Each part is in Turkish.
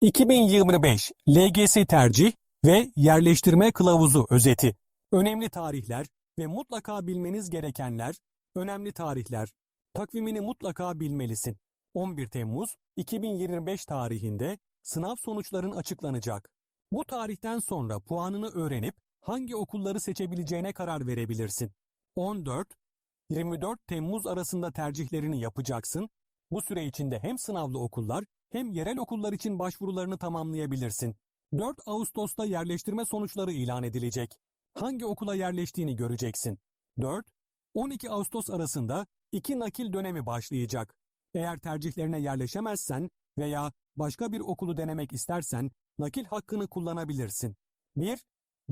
2025 LGS tercih ve yerleştirme kılavuzu özeti. Önemli tarihler ve mutlaka bilmeniz gerekenler, önemli tarihler. Takvimini mutlaka bilmelisin. 11 Temmuz 2025 tarihinde sınav sonuçların açıklanacak. Bu tarihten sonra puanını öğrenip hangi okulları seçebileceğine karar verebilirsin. 14 24 Temmuz arasında tercihlerini yapacaksın. Bu süre içinde hem sınavlı okullar hem yerel okullar için başvurularını tamamlayabilirsin. 4 Ağustos'ta yerleştirme sonuçları ilan edilecek. Hangi okula yerleştiğini göreceksin. 4 12 Ağustos arasında iki nakil dönemi başlayacak. Eğer tercihlerine yerleşemezsen veya başka bir okulu denemek istersen nakil hakkını kullanabilirsin. 1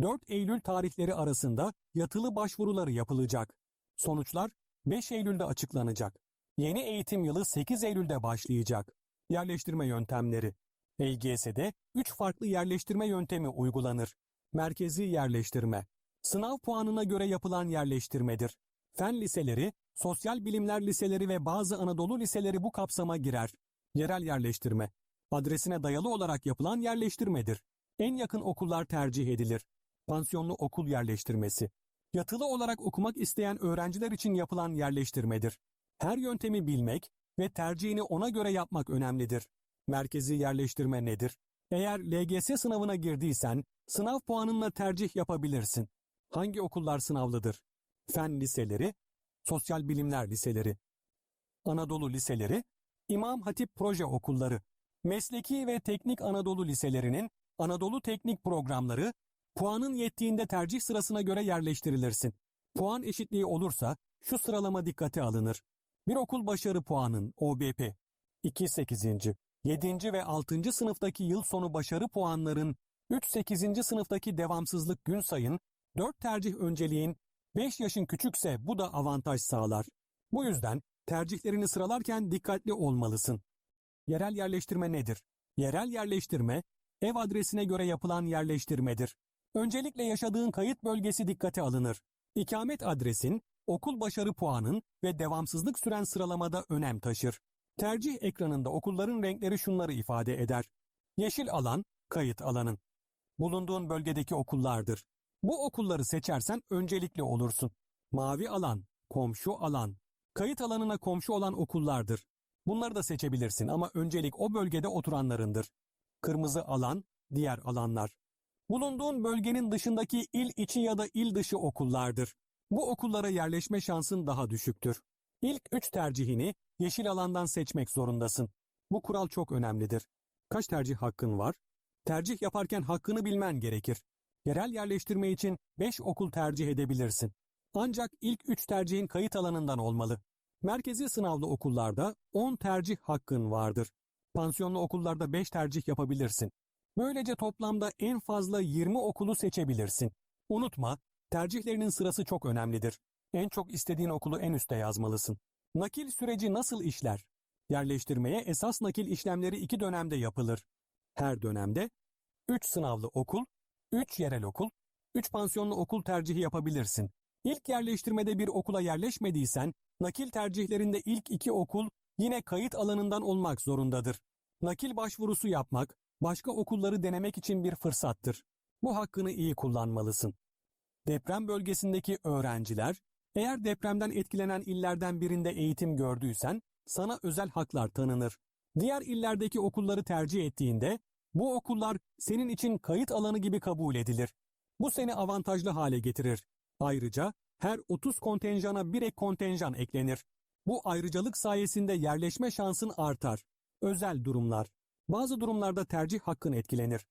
4 Eylül tarihleri arasında yatılı başvuruları yapılacak. Sonuçlar 5 Eylül'de açıklanacak. Yeni eğitim yılı 8 Eylül'de başlayacak. Yerleştirme yöntemleri. LGS'de 3 farklı yerleştirme yöntemi uygulanır. Merkezi yerleştirme. Sınav puanına göre yapılan yerleştirmedir. Fen liseleri, sosyal bilimler liseleri ve bazı Anadolu liseleri bu kapsama girer. Yerel yerleştirme. Adresine dayalı olarak yapılan yerleştirmedir. En yakın okullar tercih edilir. Pansiyonlu okul yerleştirmesi. Yatılı olarak okumak isteyen öğrenciler için yapılan yerleştirmedir. Her yöntemi bilmek ve tercihini ona göre yapmak önemlidir. Merkezi yerleştirme nedir? Eğer LGS sınavına girdiysen sınav puanınla tercih yapabilirsin. Hangi okullar sınavlıdır? Fen liseleri, sosyal bilimler liseleri, Anadolu liseleri, İmam Hatip proje okulları, mesleki ve teknik Anadolu liselerinin Anadolu teknik programları puanın yettiğinde tercih sırasına göre yerleştirilirsin. Puan eşitliği olursa şu sıralama dikkate alınır. Bir okul başarı puanın OBP 2 8. 7. ve 6. sınıftaki yıl sonu başarı puanların 3 8. sınıftaki devamsızlık gün sayın 4 tercih önceliğin 5 yaşın küçükse bu da avantaj sağlar. Bu yüzden tercihlerini sıralarken dikkatli olmalısın. Yerel yerleştirme nedir? Yerel yerleştirme ev adresine göre yapılan yerleştirmedir. Öncelikle yaşadığın kayıt bölgesi dikkate alınır. İkamet adresin, okul başarı puanın ve devamsızlık süren sıralamada önem taşır. Tercih ekranında okulların renkleri şunları ifade eder. Yeşil alan, kayıt alanın. Bulunduğun bölgedeki okullardır. Bu okulları seçersen öncelikli olursun. Mavi alan, komşu alan. Kayıt alanına komşu olan okullardır. Bunları da seçebilirsin ama öncelik o bölgede oturanlarındır. Kırmızı alan, diğer alanlar. Bulunduğun bölgenin dışındaki il içi ya da il dışı okullardır. Bu okullara yerleşme şansın daha düşüktür. İlk üç tercihini yeşil alandan seçmek zorundasın. Bu kural çok önemlidir. Kaç tercih hakkın var? Tercih yaparken hakkını bilmen gerekir. Yerel yerleştirme için 5 okul tercih edebilirsin. Ancak ilk 3 tercihin kayıt alanından olmalı. Merkezi sınavlı okullarda 10 tercih hakkın vardır. Pansiyonlu okullarda 5 tercih yapabilirsin. Böylece toplamda en fazla 20 okulu seçebilirsin. Unutma, tercihlerinin sırası çok önemlidir. En çok istediğin okulu en üste yazmalısın. Nakil süreci nasıl işler? Yerleştirmeye esas nakil işlemleri iki dönemde yapılır. Her dönemde 3 sınavlı okul, 3 yerel okul, 3 pansiyonlu okul tercihi yapabilirsin. İlk yerleştirmede bir okula yerleşmediysen, nakil tercihlerinde ilk iki okul yine kayıt alanından olmak zorundadır. Nakil başvurusu yapmak, başka okulları denemek için bir fırsattır. Bu hakkını iyi kullanmalısın. Deprem bölgesindeki öğrenciler, eğer depremden etkilenen illerden birinde eğitim gördüysen, sana özel haklar tanınır. Diğer illerdeki okulları tercih ettiğinde, bu okullar senin için kayıt alanı gibi kabul edilir. Bu seni avantajlı hale getirir. Ayrıca her 30 kontenjana bir ek kontenjan eklenir. Bu ayrıcalık sayesinde yerleşme şansın artar. Özel durumlar. Bazı durumlarda tercih hakkın etkilenir.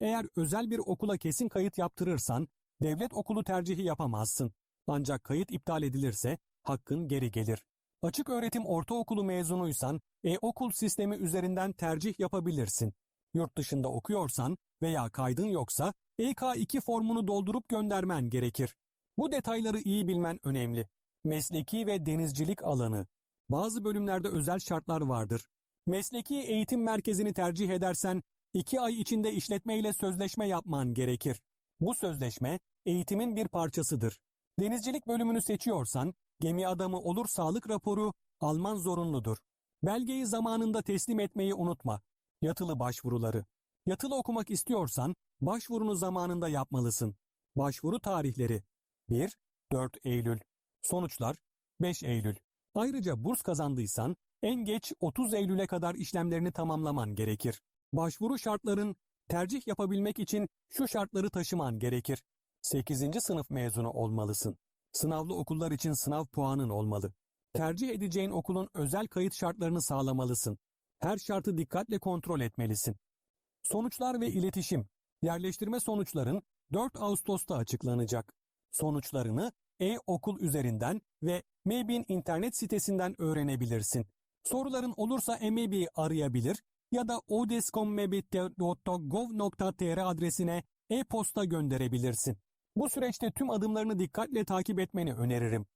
Eğer özel bir okula kesin kayıt yaptırırsan, devlet okulu tercihi yapamazsın. Ancak kayıt iptal edilirse hakkın geri gelir. Açık öğretim ortaokulu mezunuysan e-okul sistemi üzerinden tercih yapabilirsin. Yurt dışında okuyorsan veya kaydın yoksa EK2 formunu doldurup göndermen gerekir. Bu detayları iyi bilmen önemli. Mesleki ve denizcilik alanı. Bazı bölümlerde özel şartlar vardır. Mesleki eğitim merkezini tercih edersen 2 ay içinde işletmeyle sözleşme yapman gerekir. Bu sözleşme eğitimin bir parçasıdır. Denizcilik bölümünü seçiyorsan gemi adamı olur sağlık raporu alman zorunludur. Belgeyi zamanında teslim etmeyi unutma. Yatılı başvuruları. Yatılı okumak istiyorsan başvurunu zamanında yapmalısın. Başvuru tarihleri 1-4 Eylül. Sonuçlar 5 Eylül. Ayrıca burs kazandıysan en geç 30 Eylül'e kadar işlemlerini tamamlaman gerekir. Başvuru şartların tercih yapabilmek için şu şartları taşıman gerekir. 8. sınıf mezunu olmalısın. Sınavlı okullar için sınav puanın olmalı. Tercih edeceğin okulun özel kayıt şartlarını sağlamalısın. Her şartı dikkatle kontrol etmelisin. Sonuçlar ve iletişim. Yerleştirme sonuçların 4 Ağustos'ta açıklanacak. Sonuçlarını e-okul üzerinden ve MEB'in internet sitesinden öğrenebilirsin. Soruların olursa MEB'yi arayabilir ya da odescommebit.gov.tr adresine e-posta gönderebilirsin. Bu süreçte tüm adımlarını dikkatle takip etmeni öneririm.